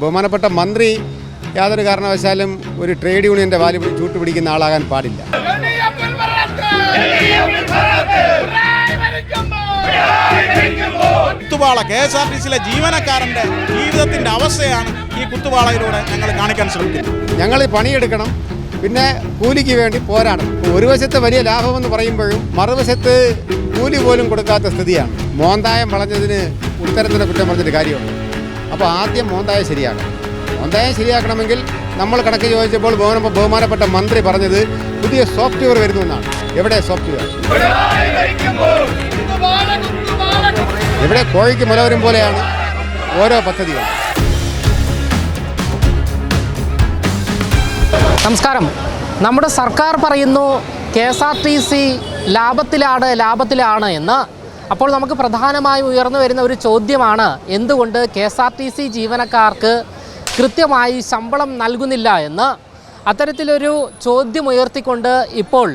ബഹുമാനപ്പെട്ട മന്ത്രി യാതൊരു കാരണവശാലും ഒരു ട്രേഡ് യൂണിയന്റെ വാൽ പിടി- ചൂട്ടുപിടിക്കുന്ന ആളാകാൻ പാടില്ല. കുത്തുപാള കെ എസ് ആർ ടി സിയിലെ ജീവനക്കാരന്റെ ജീവിതത്തിന്റെ അവസ്ഥയാണ് ഈ കുത്തുപാളയിലൂടെ ഞങ്ങൾ കാണിക്കാൻ ശ്രമിക്കുന്നത്. ഞങ്ങൾ ഈ പണിയെടുക്കണം. പിന്നെ കൂലിക്ക് വേണ്ടി പോരാടണം. ഒരു വശത്ത് വലിയ ലാഭമെന്ന് പറയുമ്പോഴും മറുവശത്ത് കൂലി പോലും കൊടുക്കാത്ത സ്ഥിതിയാണ്. മോന്തായം വളഞ്ഞതിന് ഉത്തരത്തിന് കുറ്റം പറഞ്ഞിട്ട് കാര്യമുണ്ട്. അപ്പോൾ ആദ്യം മോന്തായ ശരിയാക്കണം മോന്തായ ശരിയാക്കണമെങ്കിൽ നമ്മൾ കണക്ക് ചോദിച്ചപ്പോൾ ബഹുമാന ബഹുമാനപ്പെട്ട മന്ത്രി പറഞ്ഞത് പുതിയ സോഫ്റ്റ്വെയർ വരുന്നു എന്നാണ് എവിടെ സോഫ്റ്റ്വെയർ? ഇവിടെ കോഴിക്ക് മുല വരും പോലെയാണ് ഓരോ പദ്ധതികൾ നമസ്കാരം. നമ്മുടെ സർക്കാർ പറയുന്നു K S R T C ലാഭത്തിലാണ് ലാഭത്തിലാണ് എന്ന്. അപ്പോൾ നമുക്ക് പ്രധാനമായും ഉയർന്നു വരുന്ന ഒരു ചോദ്യമാണ് എന്തുകൊണ്ട് K S R T C ജീവനക്കാർക്ക് കൃത്യമായി ശമ്പളം നൽകുന്നില്ല എന്ന്? അത്തരത്തിലൊരു ചോദ്യം ഉയർത്തിക്കൊണ്ട് ഇപ്പോൾ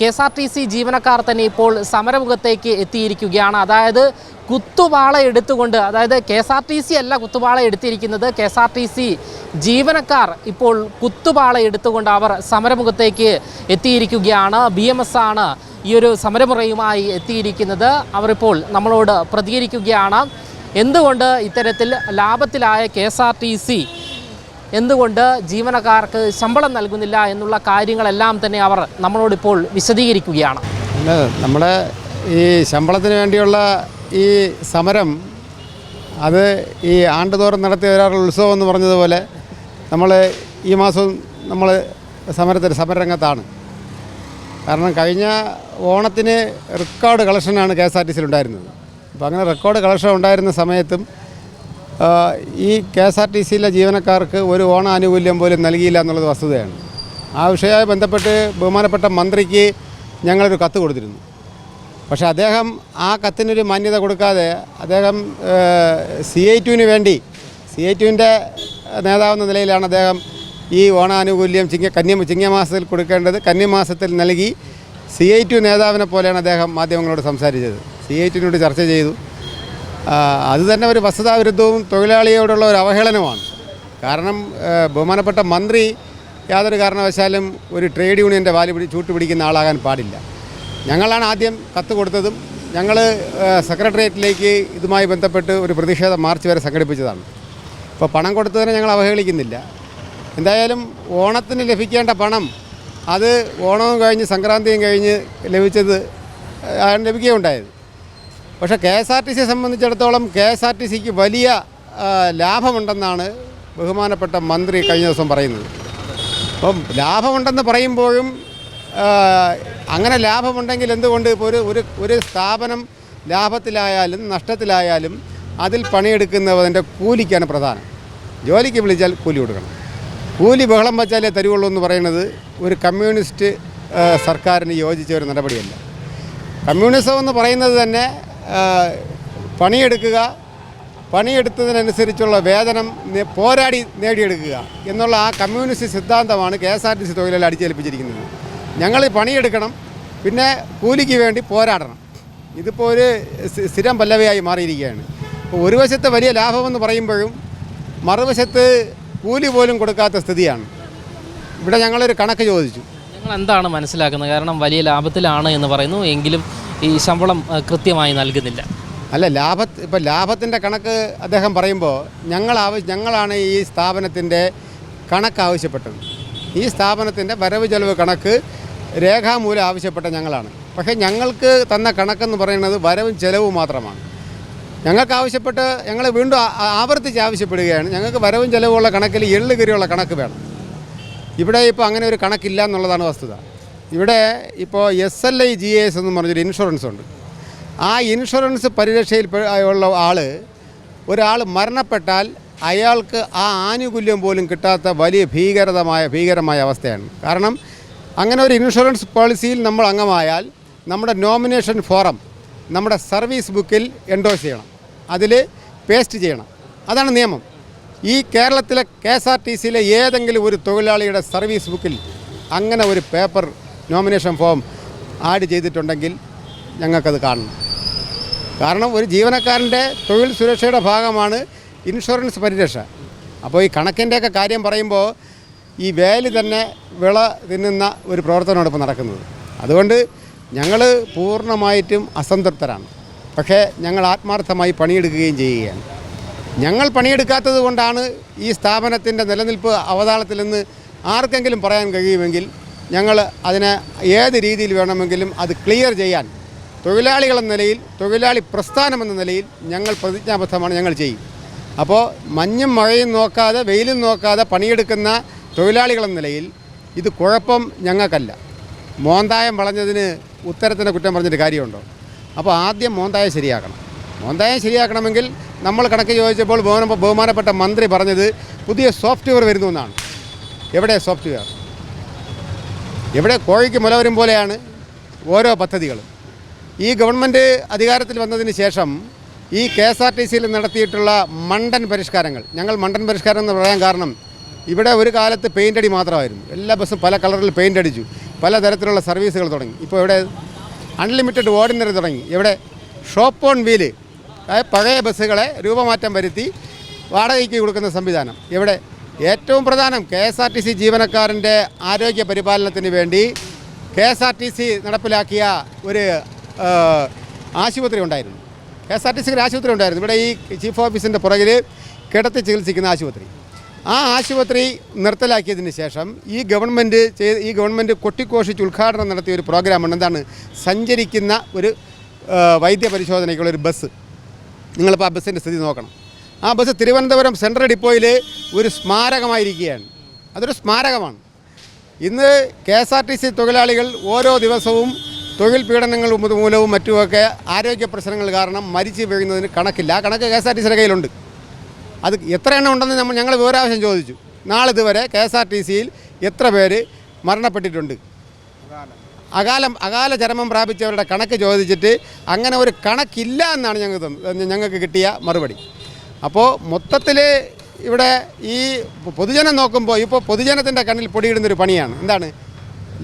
K S R T C ജീവനക്കാർ തന്നെ ഇപ്പോൾ സമരമുഖത്തേക്ക് എത്തിയിരിക്കുകയാണ്. അതായത് കുത്തുപാള എടുത്തുകൊണ്ട് അതായത് K S R T C അല്ല കുത്തുപാള എടുത്തിരിക്കുന്നത് K S R T C ജീവനക്കാർ ഇപ്പോൾ കുത്തുപാള എടുത്തുകൊണ്ട് അവർ സമരമുഖത്തേക്ക് എത്തിയിരിക്കുകയാണ്. ബി എം എസ് ആണ് ഈ ഒരു സമരമുറയുമായി എത്തിയിരിക്കുന്നത് അവരിപ്പോൾ നമ്മളോട് പ്രതികരിക്കുകയാണ്. എന്തുകൊണ്ട് ഇത്തരത്തിൽ ലാഭത്തിലായ K S R T C എന്തുകൊണ്ട് ജീവനക്കാർക്ക് ശമ്പളം നൽകുന്നില്ല എന്നുള്ള കാര്യങ്ങളെല്ലാം തന്നെ അവർ നമ്മളോടിപ്പോൾ വിശദീകരിക്കുകയാണ്. നമ്മുടെ ഈ ശമ്പളത്തിന് വേണ്ടിയുള്ള ഈ സമരം അത് ഈ ആണ്ടുതോറും നടത്തി വരാറുള്ള ഉത്സവം എന്ന് പറഞ്ഞതുപോലെ നമ്മൾ ഈ മാസം നമ്മൾ സമരത്തിൽ സമരരംഗത്താണ്. കാരണം കഴിഞ്ഞ ഓണത്തിന് റെക്കോർഡ് കളക്ഷനാണ് കെ എസ് ആർ ടി സിയിൽ ഉണ്ടായിരുന്നത്. അപ്പോൾ അങ്ങനെ റെക്കോർഡ് കളക്ഷൻ ഉണ്ടായിരുന്ന സമയത്തും ഈ കെ എസ് ആർ ടി സിയിലെ ജീവനക്കാർക്ക് ഒരു ഓണ ആനുകൂല്യം പോലും നൽകിയില്ല എന്നുള്ളത് വസ്തുതയാണ്. ആ വിഷയവുമായി ബന്ധപ്പെട്ട് ബഹുമാനപ്പെട്ട മന്ത്രിക്ക് ഞങ്ങളൊരു കത്ത് കൊടുത്തിരുന്നു. പക്ഷേ അദ്ദേഹം ആ കത്തിനൊരു മാന്യത കൊടുക്കാതെ അദ്ദേഹം സി ഐ ടുവിന് വേണ്ടി സി ഐ ടുവിന്റെ നേതാവെന്ന നിലയിലാണ് അദ്ദേഹം ഈ ഓണാനുകൂല്യം ചിങ്ങ കന്യ ചിങ്ങമാസത്തിൽ കൊടുക്കേണ്ടത് കന്യമാസത്തിൽ നൽകി സി ഐ ടു നേതാവിനെ പോലെയാണ് അദ്ദേഹം മാധ്യമങ്ങളോട് സംസാരിച്ചത്. സി ഐ ടുവിനോട് ചർച്ച ചെയ്തു. അത് തന്നെ ഒരു വസ്തുതാവിരുദ്ധവും തൊഴിലാളിയോടുള്ള ഒരു അവഹേളനമാണ്. കാരണം ബഹുമാനപ്പെട്ട മന്ത്രി യാതൊരു കാരണവശാലും ഒരു ട്രേഡ് യൂണിയന്റെ വാൽ പിടി ചൂട്ടുപിടിക്കുന്ന ആളാകാൻ പാടില്ല. ഞങ്ങളാണ് ആദ്യം കത്ത് കൊടുത്തതും ഞങ്ങൾ സെക്രട്ടേറിയറ്റിലേക്ക് ഇതുമായി ബന്ധപ്പെട്ട് ഒരു പ്രതിഷേധ മാർച്ച് വരെ സംഘടിപ്പിച്ചതാണ്. ഇപ്പോൾ പണം കൊടുത്തതിനെ ഞങ്ങൾ അവഹേളിക്കുന്നില്ല. എന്തായാലും ഓണത്തിന് ലഭിക്കേണ്ട പണം അത് ഓണവും കഴിഞ്ഞ് സംക്രാന്തിയും കഴിഞ്ഞ് ലഭിച്ചത് ആണ് ലഭിക്കുകയുണ്ടായത്. പക്ഷേ കെ എസ് ആർ ടി സിയെ സംബന്ധിച്ചിടത്തോളം കെ എസ് ആർ ടി സിക്ക് വലിയ ലാഭമുണ്ടെന്നാണ് ബഹുമാനപ്പെട്ട മന്ത്രി കഴിഞ്ഞ ദിവസം പറയുന്നത്. അപ്പം ലാഭമുണ്ടെന്ന് പറയുമ്പോഴും അങ്ങനെ ലാഭമുണ്ടെങ്കിൽ എന്തുകൊണ്ട് ഇപ്പോൾ ഒരു ഒരു ഒരു സ്ഥാപനം ലാഭത്തിലായാലും നഷ്ടത്തിലായാലും അതിൽ പണിയെടുക്കുന്നതിന്റെ കൂലിക്കാണ് പ്രധാനം. ജോലിക്ക് വിളിച്ചാൽ കൂലി കൊടുക്കണം. കൂലി ബഹളം വച്ചാലേ തരുവുള്ളൂ എന്ന് പറയുന്നത് ഒരു കമ്മ്യൂണിസ്റ്റ് സർക്കാരിന് യോജിച്ച ഒരു നടപടിയല്ല. കമ്മ്യൂണിസം എന്ന് പറയുന്നത് തന്നെ പണിയെടുക്കുക പണിയെടുത്തതിനനുസരിച്ചുള്ള വേതനം പോരാടി നേടിയെടുക്കുക എന്നുള്ള ആ കമ്മ്യൂണിസ്റ്റ് സിദ്ധാന്തമാണ് K S R T C തൊഴിലാളി അടിച്ചേൽപ്പിച്ചിരിക്കുന്നത്. ഞങ്ങൾ പണിയെടുക്കണം പിന്നെ കൂലിക്ക് വേണ്ടി പോരാടണം. ഇതിപ്പോൾ ഒരു സ്ഥി- സ്ഥിരം പല്ലവയായി മാറിയിരിക്കുകയാണ്. ഇപ്പോൾ ഒരു വശത്ത് വലിയ ലാഭമെന്ന് പറയുമ്പോഴും മറുവശത്ത് കൂലി പോലും കൊടുക്കാത്ത സ്ഥിതിയാണ്. ഇവിടെ ഞങ്ങളൊരു കണക്ക് ചോദിച്ചു. നിങ്ങൾ എന്താണ് മനസ്സിലാക്കുന്നത്? കാരണം വലിയ ലാഭത്തിലാണ് എന്ന് പറയുന്നു. എങ്കിലും ഈ ശമ്പളം കൃത്യമായി നൽകുന്നില്ല. അല്ല ലാഭ ഇപ്പം ലാഭത്തിന്റെ കണക്ക് അദ്ദേഹം പറയുമ്പോൾ ഞങ്ങൾ ഞങ്ങളാണ് ഈ സ്ഥാപനത്തിന്റെ കണക്ക് ആവശ്യപ്പെട്ടത്. ഈ സ്ഥാപനത്തിന്റെ വരവ് ചെലവ് കണക്ക് രേഖാമൂലം ആവശ്യപ്പെട്ട ഞങ്ങളാണ്. പക്ഷേ ഞങ്ങൾക്ക് തന്ന കണക്കെന്ന് പറയുന്നത് വരവും ചെലവും മാത്രമാണ്. ഞങ്ങൾക്ക് ആവശ്യപ്പെട്ട് ഞങ്ങൾ വീണ്ടും ആവർത്തിച്ച് ആവശ്യപ്പെടുകയാണ്. ഞങ്ങൾക്ക് വരവും ചെലവുമുള്ള കണക്കിൽ എള്ള് കണക്ക് വേണം. ഇവിടെ ഇപ്പോൾ അങ്ങനെ ഒരു കണക്കില്ല എന്നുള്ളതാണ് വസ്തുത. ഇവിടെ ഇപ്പോൾ S L I G S എന്ന് പറഞ്ഞൊരു ഇൻഷുറൻസ് ഉണ്ട്. ആ ഇൻഷുറൻസ് പരിരക്ഷയിൽ ഉള്ള ആൾ ഒരാൾ മരണപ്പെട്ടാൽ അയാൾക്ക് ആ ആനുകൂല്യം പോലും കിട്ടാത്ത വലിയ ഭീകരതമായ ഭീകരമായ അവസ്ഥയാണ്. കാരണം അങ്ങനെ ഒരു ഇൻഷുറൻസ് പോളിസിയിൽ നമ്മൾ അംഗമായാൽ നമ്മുടെ നോമിനേഷൻ ഫോറം നമ്മുടെ സർവീസ് ബുക്കിൽ എൻഡോസ് ചെയ്യണം. അതിൽ പേസ്റ്റ് ചെയ്യണം. അതാണ് നിയമം. ഈ കേരളത്തിലെ കെ എസ് ആർ ടി സിയിലെ ഏതെങ്കിലും ഒരു തൊഴിലാളിയുടെ സർവീസ് ബുക്കിൽ അങ്ങനെ ഒരു പേപ്പർ നോമിനേഷൻ ഫോം ആഡ് ചെയ്തിട്ടുണ്ടെങ്കിൽ ഞങ്ങൾക്കത് കാണണം. കാരണം ഒരു ജീവനക്കാരന്റെ തൊഴിൽ സുരക്ഷയുടെ ഭാഗമാണ് ഇൻഷുറൻസ് പരിരക്ഷ. അപ്പോൾ ഈ കണക്കിന്റെയൊക്കെ കാര്യം പറയുമ്പോൾ ഈ വേലി തന്നെ വിള തിന്നുന്ന ഒരു പ്രവർത്തനമാണ് ഇപ്പോൾ നടക്കുന്നത്. അതുകൊണ്ട് ഞങ്ങൾ പൂർണമായിട്ടും അസംതൃപ്തരാണ്. പക്ഷേ ഞങ്ങൾ ആത്മാർത്ഥമായി പണിയെടുക്കുകയും ചെയ്യുകയാണ്. ഞങ്ങൾ പണിയെടുക്കാത്തത് കൊണ്ടാണ് ഈ സ്ഥാപനത്തിന്റെ നിലനിൽപ്പ് അവതാളത്തിലെന്ന് ആർക്കെങ്കിലും പറയാൻ കഴിയുമെങ്കിൽ ഞങ്ങൾ അതിനെ ഏത് രീതിയിൽ വേണമെങ്കിലും അത് ക്ലിയർ ചെയ്യാൻ തൊഴിലാളികളെന്ന നിലയിൽ തൊഴിലാളി പ്രസ്ഥാനമെന്ന നിലയിൽ ഞങ്ങൾ പ്രതിജ്ഞാബദ്ധമാണ് ഞങ്ങൾ ചെയ്യും. അപ്പോൾ മഞ്ഞും മഴയും നോക്കാതെ വെയിലും നോക്കാതെ പണിയെടുക്കുന്ന തൊഴിലാളികളെന്ന നിലയിൽ ഇത് കുഴപ്പം ഞങ്ങൾക്കല്ല. മോന്തായം വളഞ്ഞതിന് ഉത്തരത്തിന്റെ കുറ്റം പറഞ്ഞിട്ട് കാര്യമുണ്ടോ? അപ്പോൾ ആദ്യം മോന്തായം ശരിയാക്കണം. മോന്തായം ശരിയാക്കണമെങ്കിൽ നമ്മൾ കണക്ക് ചോദിച്ചപ്പോൾ ബഹുമാന- ബഹുമാനപ്പെട്ട മന്ത്രി പറഞ്ഞത് പുതിയ സോഫ്റ്റ്വെയർ വരുന്നു എന്നാണ്. എവിടെ സോഫ്റ്റ്വെയർ? എവിടെ കോഴിക്ക് മുല വരും പോലെയാണ് ഓരോ പദ്ധതികളും. ഈ ഗവൺമെന്റ് അധികാരത്തിൽ വന്നതിന് ശേഷം ഈ കെ എസ് ആർ ടി സിയിൽ നടത്തിയിട്ടുള്ള മണ്ടൻ പരിഷ്കാരങ്ങൾ ഞങ്ങൾ മണ്ടൻ പരിഷ്കാരം എന്ന് പറയാൻ കാരണം ഇവിടെ ഒരു കാലത്ത് പെയിന്റ് അടി മാത്രമായിരുന്നു. എല്ലാ ബസ്സും പല കളറിൽ പെയിന്റ് അടിച്ചു. പല തരത്തിലുള്ള സർവീസുകൾ തുടങ്ങി. ഇപ്പോൾ ഇവിടെ അൺലിമിറ്റഡ് ഓർഡിനറി തുടങ്ങി. ഇവിടെ ഷോപ്പ് ഓൺ വീൽ പഴയ ബസ്സുകളെ രൂപമാറ്റം വരുത്തി വാടകയ്ക്ക് കൊടുക്കുന്ന സംവിധാനം. ഇവിടെ ഏറ്റവും പ്രധാനം K S R T C ജീവനക്കാരന്റെ ആരോഗ്യ പരിപാലനത്തിന് വേണ്ടി K S R T C നടപ്പിലാക്കിയ ഒരു ആശുപത്രി ഉണ്ടായിരുന്നു. കെ എസ് ആർ ടി സിക്ക് ആശുപത്രി ഉണ്ടായിരുന്നു. ഇവിടെ ഈ ചീഫ് ഓഫീസിന്റെ പുറകിൽ കിടത്തി ചികിത്സിക്കുന്ന ആശുപത്രി. ആ ആശുപത്രി നിർത്തലാക്കിയതിന് ശേഷം ഈ ഗവൺമെന്റ് ചെയ്ത് ഈ ഗവൺമെന്റ് കൊട്ടിക്കോഷിച്ച് ഉദ്ഘാടനം നടത്തിയ ഒരു പ്രോഗ്രാമാണ്. എന്താണ്? സഞ്ചരിക്കുന്ന ഒരു ആ, വൈദ്യ പരിശോധനയ്ക്കുള്ള ഒരു ബസ്. നിങ്ങളിപ്പോൾ ആ ബസ്സിന്റെ സ്ഥിതി നോക്കണം. ആ ബസ് തിരുവനന്തപുരം സെൻട്രൽ ഡിപ്പോയിൽ ഒരു സ്മാരകമായിരിക്കുകയാണ്. അതൊരു സ്മാരകമാണ്. ഇന്ന് K S R T C തൊഴിലാളികൾ ഓരോ ദിവസവും തൊഴിൽ പീഡനങ്ങൾ മുതുമൂലവും മൂലവും മറ്റുമൊക്കെ ആരോഗ്യ പ്രശ്നങ്ങൾ കാരണം മരിച്ചു വീഴുന്നതിന് കണക്കില്ല. ആ കണക്ക് കെ എസ് ആർ ടി സിയുടെ കയ്യിലുണ്ട്. അത് എത്ര എണ്ണം ഉണ്ടെന്ന് നമ്മൾ ഞങ്ങൾ വിവരാവശ്യം ചോദിച്ചു. നാളിതുവരെ കെ എസ് ആർ ടി സിയിൽ എത്ര പേര് മരണപ്പെട്ടിട്ടുണ്ട്? അകാലം അകാല ചരമം പ്രാപിച്ചവരുടെ കണക്ക് ചോദിച്ചിട്ട് അങ്ങനെ ഒരു കണക്കില്ല എന്നാണ് ഞങ്ങൾക്ക് തന്ന- ഞങ്ങൾക്ക് കിട്ടിയ മറുപടി. അപ്പോൾ മൊത്തത്തിൽ ഇവിടെ ഈ പൊതുജനം നോക്കുമ്പോൾ ഇപ്പോൾ പൊതുജനത്തിന്റെ കണ്ണിൽ പൊടിയിടുന്നൊരു പണിയാണ്. എന്താണ്?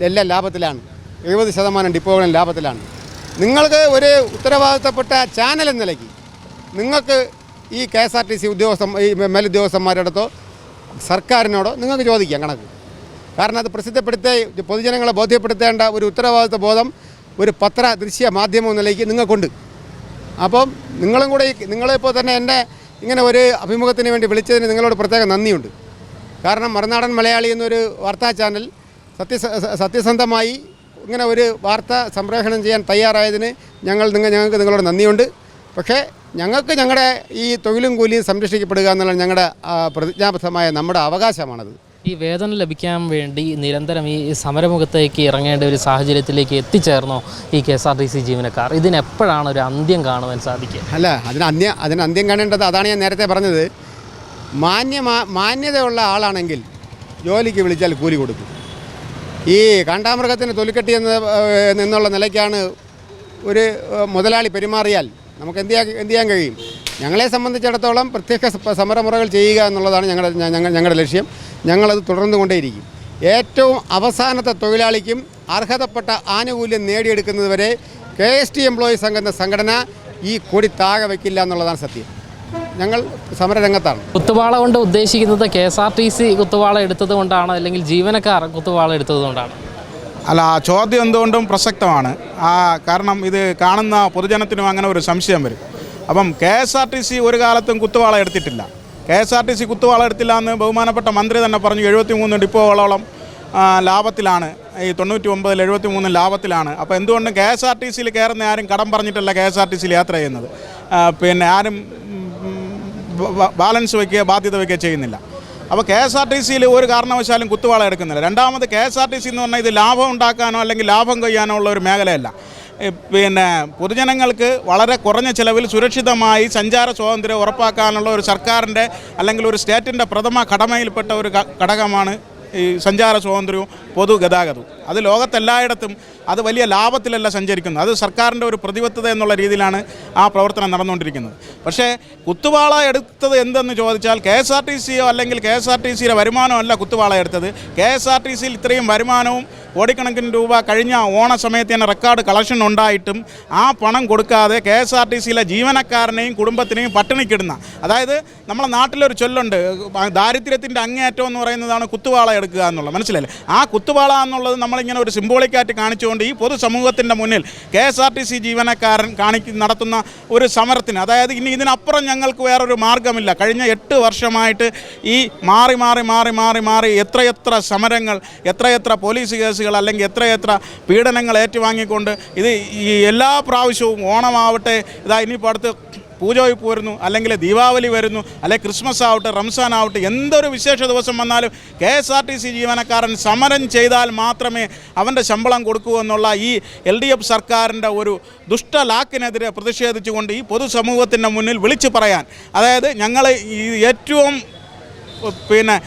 എല്ലാം ലാഭത്തിലാണ്. എഴുപത് ശതമാനം ഡിപ്പോകളും ലാഭത്തിലാണ്. നിങ്ങൾക്ക് ഒരു ഉത്തരവാദിത്തപ്പെട്ട ചാനൽ എന്ന നിലയ്ക്ക് നിങ്ങൾക്ക് ഈ K S R T C ഉദ്യോഗസ്ഥ ഈ മേലുദ്യോഗസ്ഥന്മാരുടെ അടുത്തോ സർക്കാരിനോടോ നിങ്ങൾക്ക് ചോദിക്കാം കണക്ക്. കാരണം അത് പ്രസിദ്ധപ്പെടുത്തേ പൊതുജനങ്ങളെ ബോധ്യപ്പെടുത്തേണ്ട ഒരു ഉത്തരവാദിത്വ ബോധം ഒരു പത്ര ദൃശ്യ മാധ്യമം നിലയ്ക്ക് നിങ്ങൾക്കുണ്ട്. അപ്പം നിങ്ങളും കൂടെ നിങ്ങളിപ്പോൾ തന്നെ എന്നെ ഇങ്ങനെ ഒരു അഭിമുഖത്തിന് വേണ്ടി വിളിച്ചതിന് നിങ്ങളോട് പ്രത്യേക നന്ദിയുണ്ട്. കാരണം മറുനാടൻ മലയാളി എന്നൊരു വാർത്താ ചാനൽ സത്യസ സത്യസന്ധമായി ഇങ്ങനെ ഒരു വാർത്ത സംപ്രേഷണം ചെയ്യാൻ തയ്യാറായതിന് ഞങ്ങൾ നിങ്ങൾ ഞങ്ങൾക്ക് നിങ്ങളോട് നന്ദിയുണ്ട്. പക്ഷേ ഞങ്ങൾക്ക് ഞങ്ങളുടെ ഈ തൊഴിലും കൂലിയും സംരക്ഷിക്കപ്പെടുക എന്നുള്ള ഞങ്ങളുടെ പ്രതിജ്ഞാബദ്ധമായ നമ്മുടെ അവകാശമാണത്. ഈ വേതനം ലഭിക്കാൻ വേണ്ടി നിരന്തരം ഈ സമരമുഖത്തേക്ക് ഇറങ്ങേണ്ട ഒരു സാഹചര്യത്തിലേക്ക് എത്തിച്ചേർന്നോ ഈ K S R T C ജീവനക്കാർ? ഇതിനെപ്പോഴാണ് ഒരു അന്ത്യം കാണുവാൻ സാധിക്കുക? അല്ല അതിന് അന്ത്യ അതിന് അന്ത്യം കാണേണ്ടത് അതാണ് ഞാൻ നേരത്തെ പറഞ്ഞത്. മാന്യമാ മാന്യതയുള്ള ആളാണെങ്കിൽ ജോലിക്ക് വിളിച്ചാൽ കൂലി കൊടുക്കും. ഈ കാണ്ടാമൃഗത്തിന് തൊലിക്കെട്ടി എന്ന എന്നുള്ള നിന്നുള്ള നിലയ്ക്കാണ് ഒരു മുതലാളി പെരുമാറിയാൽ നമുക്ക് എന്ത് എന്ത് ചെയ്യാൻ കഴിയും? ഞങ്ങളെ സംബന്ധിച്ചിടത്തോളം പ്രത്യേക സമരമുറകൾ ചെയ്യുക എന്നുള്ളതാണ് ഞങ്ങളുടെ ഞങ്ങളുടെ ലക്ഷ്യം. ഞങ്ങളത് തുടർന്നു കൊണ്ടേയിരിക്കും. ഏറ്റവും അവസാനത്തെ തൊഴിലാളിക്കും അർഹതപ്പെട്ട ആനുകൂല്യം നേടിയെടുക്കുന്നതുവരെ കെ എസ് ടി എംപ്ലോയീസ് എന്ന സംഘടന ഈ കൊടി താഴെ വയ്ക്കില്ല എന്നുള്ളതാണ് സത്യം. ഞങ്ങൾ സമരരംഗത്താണ്. കുത്തുവാള കൊണ്ട് ഉദ്ദേശിക്കുന്നത് K S R T C കുത്തുവാള എടുത്തത് കൊണ്ടാണ് അല്ലെങ്കിൽ ജീവനക്കാർ കുത്തുവാള എടുത്തത് കൊണ്ടാണോ? അല്ല ആ ചോദ്യം എന്തുകൊണ്ടും പ്രസക്തമാണ്. ആ കാരണം ഇത് കാണുന്ന പൊതുജനത്തിനും അങ്ങനെ ഒരു സംശയം വരും. അപ്പം K S R T C ഒരു കാലത്തും കുത്തുവാള എടുത്തിട്ടില്ല. K S R T C കുത്തുവാള എടുത്തില്ല എന്ന് ബഹുമാനപ്പെട്ട മന്ത്രി തന്നെ പറഞ്ഞു എഴുപത്തി മൂന്ന് ഡിപ്പോകളോളം ലാഭത്തിലാണ്. ഈ തൊണ്ണൂറ്റി ഒമ്പതിൽ എഴുപത്തി മൂന്ന് ലാഭത്തിലാണ്. അപ്പോൾ എന്തുകൊണ്ടും കെ എസ് ആർ ടി സിയിൽ കയറുന്ന ആരും കടം പറഞ്ഞിട്ടല്ല കെ എസ് ആർ ടി സിയിൽ യാത്ര ചെയ്യുന്നത്. പിന്നെ ആരും ബാലൻസ് വയ്ക്കുക ബാധ്യത വയ്ക്കുക ചെയ്യുന്നില്ല. അപ്പോൾ കെ എസ് ആർ ടി സിയിൽ ഒരു കാരണവശാലും കുത്തുവാള എടുക്കുന്നില്ല. രണ്ടാമത് K S R T C എന്ന് പറഞ്ഞാൽ ഇത് ലാഭം ഉണ്ടാക്കാനോ അല്ലെങ്കിൽ ലാഭം കൊയ്യാനോ ഉള്ള ഒരു മേഖലയല്ല. പിന്നെ പൊതുജനങ്ങൾക്ക് വളരെ കുറഞ്ഞ ചിലവിൽ സുരക്ഷിതമായി സഞ്ചാര സ്വാതന്ത്ര്യം ഉറപ്പാക്കാനുള്ള ഒരു സർക്കാരിന്റെ അല്ലെങ്കിൽ ഒരു സ്റ്റേറ്റിന്റെ പ്രഥമ കടമയിൽപ്പെട്ട ഒരു ഘടകമാണ് ഈ സഞ്ചാര സ്വാതന്ത്ര്യവും പൊതുഗതാഗതവും അത് ലോകത്തെല്ലായിടത്തും അത് വലിയ ലാഭത്തിലല്ല സഞ്ചരിക്കുന്നത്. അത് സർക്കാരിന്റെ ഒരു പ്രതിബദ്ധത എന്നുള്ള രീതിയിലാണ് ആ പ്രവർത്തനം നടന്നുകൊണ്ടിരിക്കുന്നത്. പക്ഷേ കുത്തുവാള എടുത്തത് എന്തെന്ന് ചോദിച്ചാൽ കെ എസ് ആർ ടി സിയോ അല്ലെങ്കിൽ കെ എസ് ആർ ടി സിയുടെ വരുമാനമല്ല കുത്തുവാള എടുത്തത്. കെ എസ് ആർ ടി സിയിൽ ഇത്രയും വരുമാനവും കോടിക്കണക്കിന് രൂപ കഴിഞ്ഞ ഓണ സമയത്ത് തന്നെ റെക്കോർഡ് കളക്ഷൻ ഉണ്ടായിട്ടും ആ പണം കൊടുക്കാതെ കെ എസ് ആർ ടി സിയിലെ ജീവനക്കാരനെയും കുടുംബത്തിനെയും പട്ടിണിക്കിടുന്ന. അതായത് നമ്മളെ നാട്ടിലൊരു ചൊല്ലുണ്ട് ദാരിദ്ര്യത്തിന്റെ അങ്ങേയറ്റം എന്ന് പറയുന്നതാണ് കുത്തുവാള എടുക്കുക എന്നുള്ളത്. മനസ്സിലല്ലേ ആ കുത്തുവാള എന്നുള്ളത് നമ്മളിങ്ങനെ ഒരു സിംബോളിക്കായിട്ട് കാണിച്ചുകൊണ്ട് ഈ പൊതുസമൂഹത്തിന്റെ മുന്നിൽ K S R T C ജീവനക്കാരൻ കാണിക്ക് നടത്തുന്ന ഒരു സമരത്തിന് അതായത് ഇനി ഇതിനപ്പുറം ഞങ്ങൾക്ക് വേറൊരു മാർഗമില്ല കഴിഞ്ഞ എട്ട് വർഷമായിട്ട് ഈ മാറി മാറി മാറി മാറി മാറി എത്രയെത്ര സമരങ്ങൾ എത്രയെത്ര പോലീസ് കേസുകൾ അല്ലെങ്കിൽ എത്രയെത്ര പീഡനങ്ങൾ ഏറ്റുവാങ്ങിക്കൊണ്ട് ഇത് ഈ എല്ലാ പ്രാവശ്യവും ഓണമാവട്ടെ ഇതാ ഇനിയിപ്പോൾ അടുത്ത് പൂജവയ്പ് വരുന്നു അല്ലെങ്കിൽ ദീപാവലി വരുന്നു അല്ലെങ്കിൽ ക്രിസ്മസ് ആവട്ടെ റംസാൻ ആവട്ടെ എന്തൊരു വിശേഷ ദിവസം വന്നാലും K S R T C ജീവനക്കാരൻ സമരം ചെയ്താൽ മാത്രമേ അവന്റെ ശമ്പളം കൊടുക്കൂ എന്നുള്ള ഈ എൽ ഡി എഫ് സർക്കാരിന്റെ ഒരു ദുഷ്ടലാക്കിനെതിരെ പ്രതിഷേധിച്ചുകൊണ്ട് ഈ പൊതുസമൂഹത്തിന്റെ മുന്നിൽ വിളിച്ചു പറയാൻ. അതായത് ഞങ്ങൾ ഈ ഏറ്റവും പിന്നെ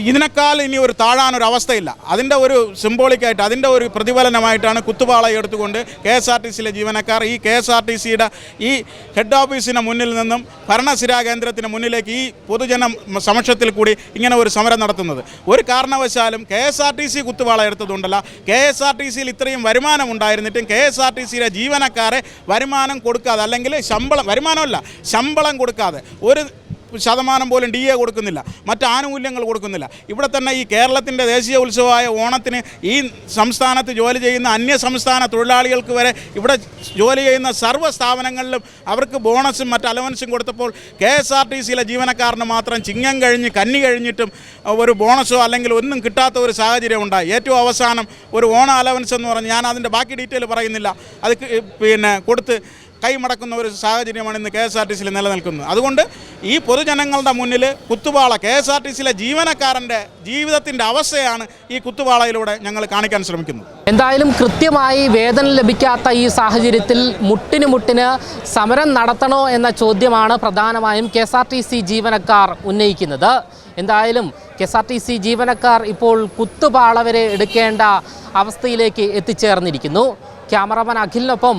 ഇതിനേക്കാൾ ഇനി ഒരു താഴാനൊരു അവസ്ഥയില്ല. അതിന്റെ ഒരു സിംബോളിക്കായിട്ട് അതിന്റെ ഒരു പ്രതിഫലനമായിട്ടാണ് കുത്തുപാള എടുത്തുകൊണ്ട് കെ എസ് ആർ ടി സിയിലെ ജീവനക്കാർ ഈ കെ എസ് ആർ ടി സിയുടെ ഈ ഹെഡ് ഓഫീസിന് മുന്നിൽ നിന്നും ഭരണസിരാ കേന്ദ്രത്തിന് മുന്നിലേക്ക് ഈ പൊതുജന സമക്ഷത്തിൽ കൂടി ഇങ്ങനെ ഒരു സമരം നടത്തുന്നത്. ഒരു കാരണവശാലും K S R T C കുത്തുപാള എടുത്തതുകൊണ്ടല്ല കെ എസ് ആർ ടി സിയിൽ ഇത്രയും വരുമാനം ഉണ്ടായിരുന്നിട്ടും കെ എസ് ആർ ടി സിയിലെ ജീവനക്കാരെ വരുമാനം കൊടുക്കാതെ അല്ലെങ്കിൽ ശമ്പളം വരുമാനമല്ല ശമ്പളം കൊടുക്കാതെ ഒരു ശതമാനം പോലും ഡി എ കൊടുക്കുന്നില്ല. മറ്റ് ആനുകൂല്യങ്ങൾ കൊടുക്കുന്നില്ല. ഇവിടെ തന്നെ ഈ കേരളത്തിന്റെ ദേശീയ ഉത്സവമായ ഓണത്തിന് ഈ സംസ്ഥാനത്ത് ജോലി ചെയ്യുന്ന അന്യ സംസ്ഥാന തൊഴിലാളികൾക്ക് വരെ ഇവിടെ ജോലി ചെയ്യുന്ന സർവ സ്ഥാപനങ്ങളിലും അവർക്ക് ബോണസും മറ്റ് അലവൻസും കൊടുത്തപ്പോൾ കെ എസ് ആർ ടി സിയിലെ ജീവനക്കാരന് മാത്രം ചിങ്ങം കഴിഞ്ഞ് കന്നി കഴിഞ്ഞിട്ടും ഒരു ബോണസോ അല്ലെങ്കിൽ ഒന്നും കിട്ടാത്ത ഒരു സാഹചര്യം ഉണ്ടായി. ഏറ്റവും അവസാനം ഒരു ഓണ അലവൻസ് എന്ന് പറഞ്ഞ് ഞാൻ അതിന്റെ ബാക്കി ഡീറ്റെയിൽ പറയുന്നില്ല. അത് പിന്നെ കൊടുത്ത് കൈമടക്കുന്ന ഒരു സാഹചര്യമാണ് ഇന്ന് കെ എസ് ആർ ടി സിയിൽ നിലനിൽക്കുന്നത്. അതുകൊണ്ട് ഈ പൊതുജനങ്ങളുടെ മുന്നിൽ കുത്തുപാള കെ എസ് ആർ ടി സിയിലെ ജീവനക്കാരന്റെ ജീവിതത്തിന്റെ അവസ്ഥയാണ് ഈ കുത്തുപാളയിലൂടെ ഞങ്ങൾ കാണിക്കാൻ ശ്രമിക്കുന്നത്. എന്തായാലും കൃത്യമായി വേതനം ലഭിക്കാത്ത ഈ സാഹചര്യത്തിൽ മുട്ടിന് മുട്ടിന് സമരം നടത്തണോ എന്ന ചോദ്യമാണ് പ്രധാനമായും K S R T C ജീവനക്കാർ ഉന്നയിക്കുന്നത്. എന്തായാലും K S R T C ജീവനക്കാർ ഇപ്പോൾ കുത്തുപാള വരെ എടുക്കേണ്ട അവസ്ഥയിലേക്ക് എത്തിച്ചേർന്നിരിക്കുന്നു. ക്യാമറമാൻ അഖിലിനൊപ്പം